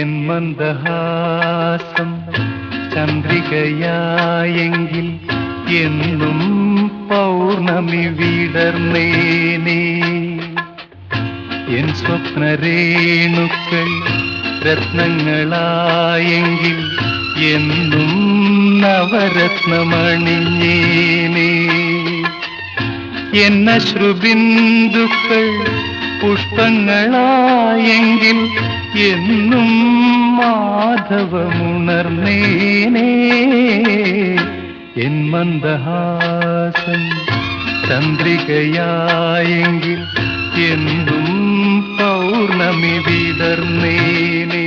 N മന്ദഹാസം ചന്ദ്രികയായെങ്കിൽ എന്നും പൗർണമി വിടർന്നേനേ. N സ്വപ്നരേണുക്കൾ രത്നങ്ങളായെങ്കിൽ എന്നും നവരത്നമണിഞ്ഞേനേ. എന്നശ്രുബിന്ദുക്കൾ പുഷ്പങ്ങളായെങ്കിൽ എന്നും മാധവമുണർന്നേനേ. എൻ മന്ദഹാസം ചന്ദ്രികയായെങ്കിൽ എന്നും പൗർണമി വിടർന്നേനേ